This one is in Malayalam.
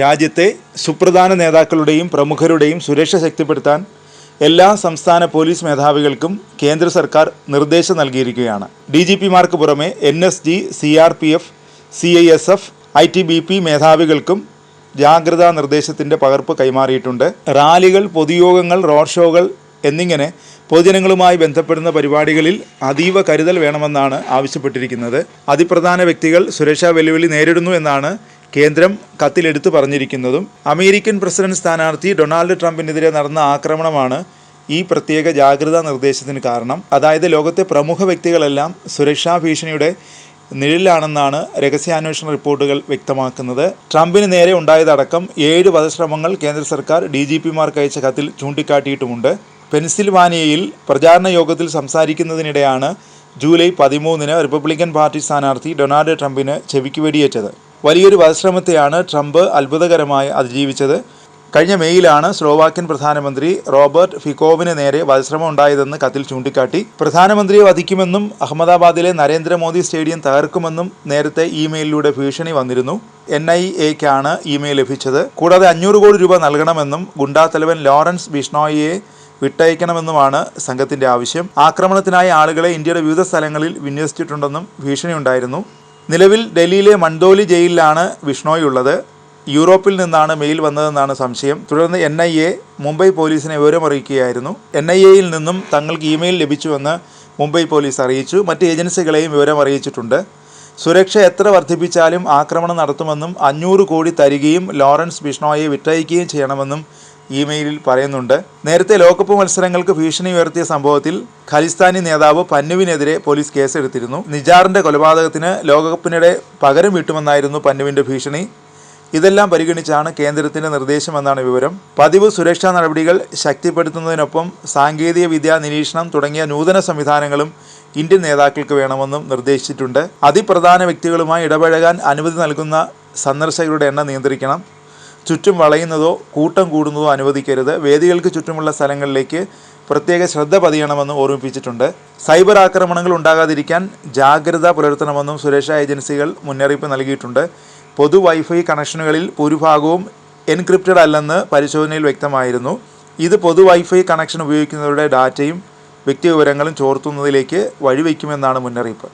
രാജ്യത്തെ സുപ്രധാന നേതാക്കളുടെയും പ്രമുഖരുടെയും സുരക്ഷ ശക്തിപ്പെടുത്താൻ എല്ലാ സംസ്ഥാന പോലീസ് മേധാവികൾക്കും കേന്ദ്ര സർക്കാർ നിർദ്ദേശം നൽകിയിരിക്കുകയാണ്. ഡി ജി പിമാർക്ക് പുറമെ N S G C R P F C I S F I T B P മേധാവികൾക്കും ജാഗ്രതാ നിർദ്ദേശത്തിന്റെ പകർപ്പ് കൈമാറിയിട്ടുണ്ട്. റാലികൾ പൊതുയോഗങ്ങൾ റോഡ് ഷോകൾ എന്നിങ്ങനെ പൊതുജനങ്ങളുമായി ബന്ധപ്പെടുന്ന പരിപാടികളിൽ അതീവ കരുതൽ വേണമെന്നാണ് ആവശ്യപ്പെട്ടിരിക്കുന്നത്. അതിപ്രധാന വ്യക്തികൾ സുരക്ഷാ വെല്ലുവിളി നേരിടുന്നു എന്നാണ് കേന്ദ്രം കത്തിലെടുത്തു പറഞ്ഞിരിക്കുന്നതും അമേരിക്കൻ പ്രസിഡന്റ് സ്ഥാനാർത്ഥി ഡൊണാൾഡ് ട്രംപിനെതിരെ നടന്ന ആക്രമണമാണ് ഈ പ്രത്യേക ജാഗ്രതാ നിർദ്ദേശത്തിന് കാരണം. അതായത് ലോകത്തെ പ്രമുഖ വ്യക്തികളെല്ലാം സുരക്ഷാ ഭീഷണിയുടെ നിഴലിലാണെന്നാണ് രഹസ്യാന്വേഷണ റിപ്പോർട്ടുകൾ വ്യക്തമാക്കുന്നത്. ട്രംപിന് നേരെ ഉണ്ടായതടക്കം ഏഴ് വധശ്രമങ്ങൾ കേന്ദ്ര സർക്കാർ ഡി ജി പിമാർക്ക് അയച്ച കത്തിൽ ചൂണ്ടിക്കാട്ടിയിട്ടുമുണ്ട്. പെൻസിൽവാനിയയിൽ പ്രചാരണ യോഗത്തിൽ സംസാരിക്കുന്നതിനിടെയാണ് ജൂലൈ പതിമൂന്നിന് റിപ്പബ്ലിക്കൻ പാർട്ടി സ്ഥാനാർത്ഥി ഡൊണാൾഡ് ട്രംപിന് ചെവിക്ക് വെടിയേറ്റത്. വലിയൊരു വധശ്രമത്തെയാണ് ട്രംപ് അത്ഭുതകരമായി അതിജീവിച്ചത്. കഴിഞ്ഞ മെയ്യിലാണ് സ്ലോവാക്യൻ പ്രധാനമന്ത്രി റോബർട്ട് ഫിക്കോവിന് നേരെ വധശ്രമം ഉണ്ടായതെന്ന് കത്തിൽ ചൂണ്ടിക്കാട്ടി. പ്രധാനമന്ത്രിയെ വധിക്കുമെന്നും അഹമ്മദാബാദിലെ നരേന്ദ്രമോദി സ്റ്റേഡിയം തകർക്കുമെന്നും നേരത്തെ ഇമെയിലിലൂടെ ഭീഷണി വന്നിരുന്നു. എൻ ഐ എക്കാണ് ഇമെയിൽ ലഭിച്ചത്. കൂടാതെ അഞ്ഞൂറ് കോടി രൂപ നൽകണമെന്നും ഗുണ്ടാ തലവൻ ലോറൻസ് ബിഷ്ണോയിയെ വിട്ടയക്കണമെന്നുമാണ് സംഘത്തിന്റെ ആവശ്യം. ആക്രമണത്തിനായി ആളുകളെ ഇന്ത്യയുടെ വിവിധ സ്ഥലങ്ങളിൽ വിന്യസിച്ചിട്ടുണ്ടെന്നും ഭീഷണിയുണ്ടായിരുന്നു. നിലവിൽ ഡൽഹിയിലെ മണ്ടോലി ജയിലിലാണ് വിഷ്ണോയുള്ളത് യൂറോപ്പിൽ നിന്നാണ് മെയിൽ വന്നതെന്നാണ് സംശയം. തുടർന്ന് എൻ ഐ എ മുംബൈ പോലീസിനെ വിവരമറിയിക്കുകയായിരുന്നു. എൻ ഐ എയിൽ നിന്നും തങ്ങൾക്ക് ഇമെയിൽ ലഭിച്ചുവെന്ന് മുംബൈ പോലീസ് അറിയിച്ചു. മറ്റ് ഏജൻസികളെയും വിവരം അറിയിച്ചിട്ടുണ്ട് സുരക്ഷ എത്ര വർദ്ധിപ്പിച്ചാലും ആക്രമണം നടത്തുമെന്നും അഞ്ഞൂറ് കോടി തരികയും ലോറൻസ് ബിഷ്ണോയെ വിട്ടയക്കുകയും ചെയ്യണമെന്നും ഇമെയിലിൽ പറയുന്നുണ്ട് നേരത്തെ ലോകകപ്പ് മത്സരങ്ങൾക്ക് ഭീഷണി ഉയർത്തിയ സംഭവത്തിൽ ഖലിസ്ഥാനി നേതാവ് പന്നുവിനെതിരെ പോലീസ് കേസെടുത്തിരുന്നു. നിജാറിന്റെ കൊലപാതകത്തിന് ലോകകപ്പിനിടെ പകരം വീട്ടുമെന്നായിരുന്നു പന്നുവിന്റെ ഭീഷണി. ഇതെല്ലാം പരിഗണിച്ചാണ് കേന്ദ്രത്തിന്റെ നിർദ്ദേശമെന്നാണ് വിവരം. പതിവ് സുരക്ഷാ നടപടികൾ ശക്തിപ്പെടുത്തുന്നതിനൊപ്പം സാങ്കേതിക വിദ്യാ നിരീക്ഷണം തുടങ്ങിയ നൂതന സംവിധാനങ്ങളും ഇന്ത്യൻ നേതാക്കൾക്ക് വേണമെന്നും നിർദ്ദേശിച്ചിട്ടുണ്ട്. അതിപ്രധാന വ്യക്തികളുമായി ഇടപഴകാൻ അനുമതി നൽകുന്ന സന്ദർശകരുടെ എണ്ണം നിയന്ത്രിക്കണം. ചുറ്റും വളയുന്നതോ കൂട്ടം കൂടുന്നതോ അനുവദിക്കരുത്. വേദികൾക്ക് ചുറ്റുമുള്ള സ്ഥലങ്ങളിലേക്ക് പ്രത്യേക ശ്രദ്ധ പതിയണമെന്ന് ഓർമ്മിപ്പിച്ചിട്ടുണ്ട്. സൈബർ ആക്രമണങ്ങൾ ഉണ്ടാകാതിരിക്കാൻ ജാഗ്രത പുലർത്തണമെന്നും സുരക്ഷാ ഏജൻസികൾ മുന്നറിയിപ്പ് നൽകിയിട്ടുണ്ട്. പൊതു വൈഫൈ കണക്ഷനുകളിൽ ഭൂരിഭാഗവും എൻക്രിപ്റ്റഡ് അല്ലെന്ന് പരിശോധനയിൽ വ്യക്തമായിരുന്നു. ഇത് പൊതു വൈഫൈ കണക്ഷൻ ഉപയോഗിക്കുന്നവരുടെ ഡാറ്റയും വ്യക്തിവിവരങ്ങളും ചോർത്തുന്നതിലേക്ക് വഴിവെക്കുമെന്നാണ് മുന്നറിയിപ്പ്.